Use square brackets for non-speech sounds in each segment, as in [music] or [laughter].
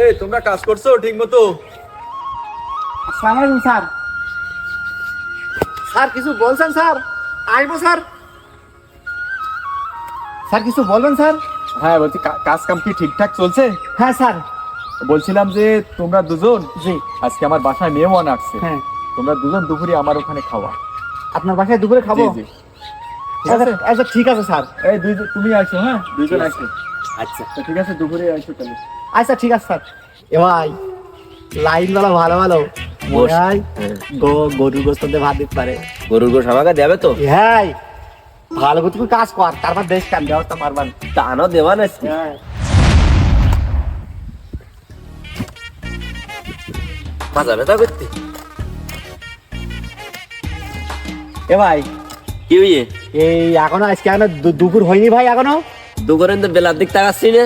এই তোমরা কাজ করছ ঠিক মতো আসসালামু আলাইকুম স্যার। স্যার কিছু বলছেন স্যার? আসব স্যার। স্যার কিছু বলবেন স্যার? হ্যাঁ বলছি কাজ কাম কি ঠিকঠাক চলছে? হ্যাঁ স্যার। বলছিলাম যে তোমরা দুজন? জি। আজকে আমার বাসায় মেহমান আসছে। হ্যাঁ। তোমরা দুজন দুপুরে আমার ওখানে খাওয়া। আপনার বাসায় দুপুরে খাব? জি জি। ঠিক আছে? আচ্ছা আচ্ছা ঠিক আছে স্যার। এই দুইজন তুমি আসো হ্যাঁ? দুইজন ঠিক আসো। আচ্ছা তো ঠিক আছে দুপুরে আসো তাহলে। আচ্ছা ঠিক আছে স্যার। এ ভাই লাইন বেলা ভালো ভালো। ভাই গরুর গোস্ত দিয়ে ভাত দিতে পারে। গরুর গোশ আমাকে দেবে তো? হ্যাঁ ভালো করে তুমি কাজ কর তারপর দেশ কান ব্যবস্থা পারবেন টানো দেওয়া না হ্যাঁ। মাজা ব্যথা করতে? এ ভাই কি হইয়ে এই এখনও আজকে এখনও দুপুর হয়নি ভাই এখনও? দুপুরের তো বেলার দিক তাকাচ্ছি না।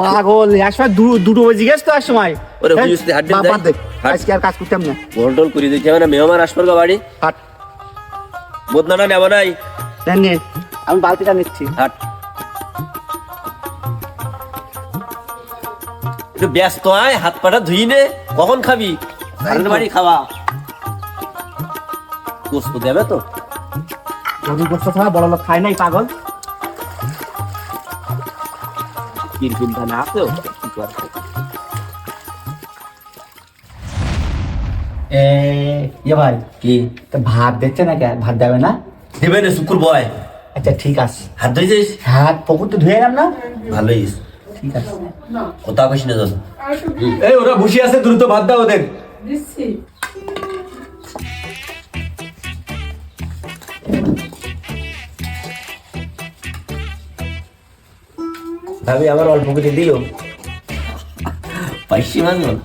পাগল একসময় দুটো বেজে গেছে তো সময়। ওরে হ্যাঁ, বুঝতে। হাট। আজকে আর কাজ করতাম না। গোল টোল করে দিতে হবে না? মেহমান আসবার বাড়ি। হাট। বদনাটা নেব নাই। নে, আমি বালতিটা নিচ্ছি। হাট। একটু ব্যস্ত আয় হাত পাটা ধুই নে। কখন খাবি? ঘরের বাড়ি খাওয়া। গোস্ত দেবে তো? গরুর গোস্ত ছাড়া বড় লোক খায় নাই পাগল। কিরকির ধান আছে ও, কি করবে? এ ইয়ে ভাই কি তো ভাত দিচ্ছে না কে ভাত দেবে না? দেবে না শুকুর বয়। আচ্ছা ঠিক আছে। হাত ধুইছিস? হ্যাঁ পুকুর তো ধুয়ে এলাম না? ভালোই। ঠিক আছে। কোথাও কইস না জন। এই ওরা বসে আছে দ্রুত ভাত দাও ওদের। দিচ্ছি। ভাবি আমার অল্প করে দিও মাছ বল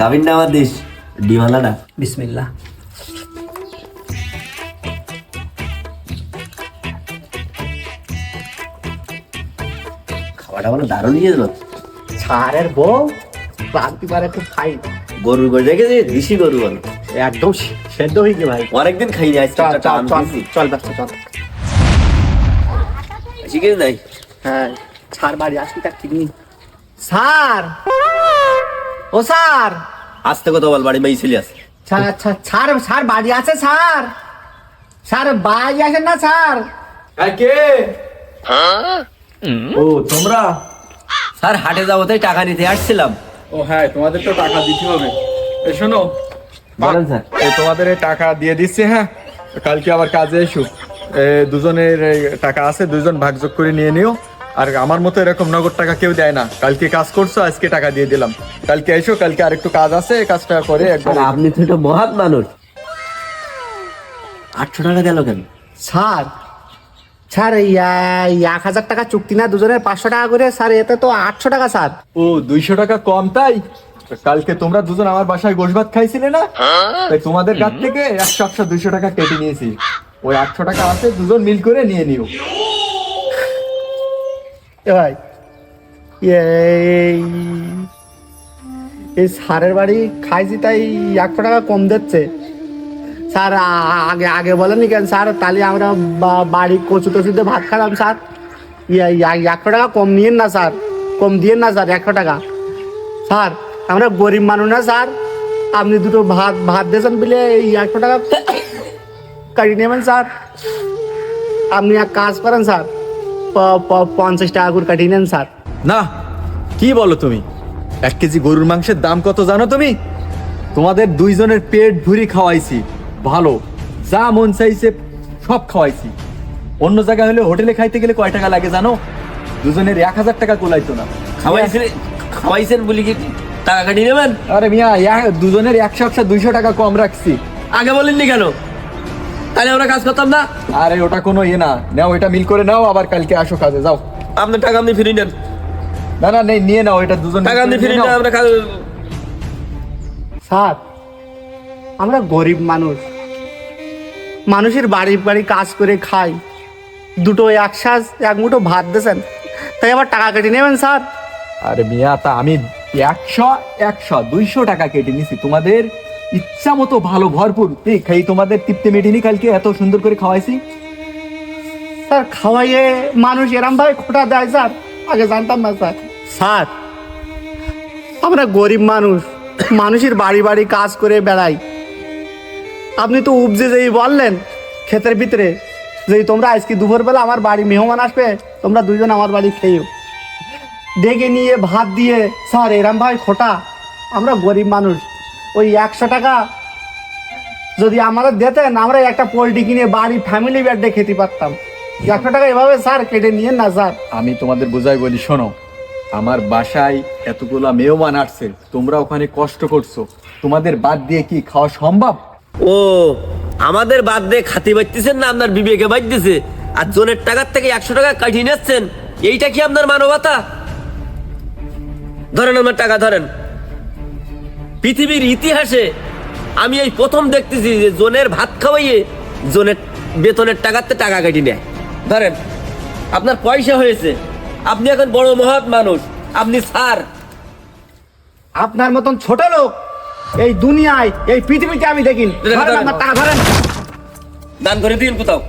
গাভিন না আমার দেশ ডিমালাটা। বিসমিল্লাহ। খাওয়াটা বলো দারুণ নিয়ে যেত ছাড়ের বউ ক্লান্তি পারে খুব খাই গরুর গরু দেখেছি দিশি গরু বল। একদম সেদ্ধ হয়ে গিয়ে ভাই। অনেকদিন খাইনি আজকে চল চল চল। চল চল। নাই হ্যাঁ ছাড় বাড়ি আসবি তার ঠিক নেই। স্যার! ও স্যার! আসতে কথা বল বাড়ি মাই ছিলি আছে স্যার স্যার স্যার স্যার বাড়ি আছে স্যার। স্যার বাড়ি আসেন না স্যার? আর কে? ও তোমরা? স্যার হাটে যাব তাই টাকা নিতে আসছিলাম। ও হ্যাঁ তোমাদের তো টাকা দিতে হবে। এই শোনো বলেন স্যার। এই তোমাদের টাকা দিয়ে দিচ্ছি হ্যাঁ? কালকে আবার কাজে এসো। এ, দুজনের এই টাকা আছে দুজন ভাগযোগ করে নিয়ে নিও। আর আমার মতো এরকম নগদ টাকা কেউ দেয় না। কালকে কাজ করছ আজকে টাকা দিয়ে দিলাম। কালকে এসো কালকে আরেকটু কাজ আছে কাজটা করে একবার আপনি তো একটা মহাত মানুষ। আটশো টাকা দিল কেন? স্যার স্যার এক হাজার টাকা চুক্তি না দুজনের পাঁচশো টাকা করে স্যার এতে তো আটশো টাকা স্যার। ও দুইশো টাকা কম তাই? কালকে তোমরা দুজন আমার বাসায় গোশ ভাত খাইছিলে না? তাই তোমাদের কাছ থেকে একশো একশো দুইশো টাকা কেটে নিয়েছি। ওই আটশো টাকা আছে দুজন মিল করে নিয়ে নিও। এ ভাই, এই এই স্যারের বাড়ি খাইছি তাই একশো টাকা কম দিচ্ছে। স্যার আগে আগে বলেনি কেন স্যার? তাহলে আমরা বাড়ি কচু টচুতে ভাত খেলাম, স্যার। একশো টাকা কম নিয়েন না, স্যার। কম দিয়েন না, স্যার, একশো টাকা। স্যার, আমরা গরিব মানুষ না, স্যার। আপনি দুটো ভাত ভাত দিয়েছেন বলে এই একশো টাকা [coughs] কাটিয়ে নেবেন, স্যার। আপনি এক কাজ করেন, স্যার। পঞ্চাশ টাকা করে কাটিয়ে নেন স্যার। না কি বলো তুমি? এক কেজি গরুর মাংসের দাম কত জানো তুমি? তোমাদের দুইজনের পেট ভুরি খাওয়াইছি ভালো। যা মন চাইছে সব খাওয়াইছি। অন্য জায়গায় হলে হোটেলে খাইতে গেলে কয় টাকা লাগে জানো? দুজনের এক হাজার টাকা কোলাইতো না। খাওয়াইছেন খাওয়াইছেন বলি কি? টাকা কাটিয়ে নেবেন? আরে মিয়া এক- দুজনের একশো একশো দুইশো টাকা কম রাখছি। আগে বলেননি কেন? তাহলে আমরা কাজ করতাম না? আরে ওটা কোনো ইয়ে না। নাও এটা মিল করে নাও আবার কালকে আসো কাজে যাও। আপনার টাকা আপনি ফিরিয়ে নেন। না না নেই নিয়ে নাও এটা দুজন টাকা আপনি ফিরিয়ে নেন। আমরা কাজ স্যার আমরা গরিব মানুষ। মানুষের বাড়ি বাড়ি কাজ করে খাই। দুটো এক একসাজ এক মুঠো ভাত দিয়েছেন। তাই আবার টাকা কেটে নেবেন স্যার? আরে মিয়া তা আমি একশো একশো দুইশো টাকা কেটে নিছি। তোমাদের ইচ্ছা মতো ভালো ভরপুর। এই তোমাদের তৃপ্তি মেটিনি কালকে এত সুন্দর করে খাওয়াইছি? স্যার খাওয়াইয়ে মানুষ এরম ভাবে খোটা দেয় স্যার। আগে জানতাম না স্যার। স্যার আমরা গরিব মানুষ। মানুষের বাড়ি বাড়ি কাজ করে বেড়াই। আপনি তো উপজে যেই বললেন ক্ষেতের ভিতরে যে তোমরা আজকে দুপুরবেলা আমার বাড়ি মেহমান আসবে তোমরা দুজন আমার বাড়ি খেয়েও। ডেকে নিয়ে ভাত দিয়ে স্যার এরাম ভাই খোটা। আমরা গরিব মানুষ। ওই একশো টাকা যদি আমাদের দিতেন আমরা একটা পোলট্রি কিনে বাড়ি ফ্যামিলি বেডে খেতে পারতাম। একশো টাকা এভাবে স্যার কেটে নিয়ে না স্যার। আমি তোমাদের বোঝাই বলি শোনো আমার বাসায় এতগুলা মেহমান আসছে তোমরা ওখানে কষ্ট করছ। তোমাদের বাদ দিয়ে কি খাওয়া সম্ভব? ও আমাদের বাদ দিয়ে খাতি বাজতেছেন না আপনার বিবেকে বাজতেছে আর জনের টাকার থেকে একশো টাকা কাটিয়ে নিচ্ছেন এইটা কি আপনার মানবতা? ধরেন আমার টাকা ধরেন। পৃথিবীর ইতিহাসে আমি এই প্রথম দেখতেছি যে জনের ভাত খাওয়াইয়ে জোনের বেতনের টাকাতে টাকা কাটি নেয়। ধরেন আপনার পয়সা হয়েছে আপনি এখন বড় মহৎ মানুষ আপনি স্যার। আপনার মতন ছোট লোক এই দুনিয়ায় এই পৃথিবীতে আমি দেখিনি। টাকা ধরেন। দান করে দিন কোথাও।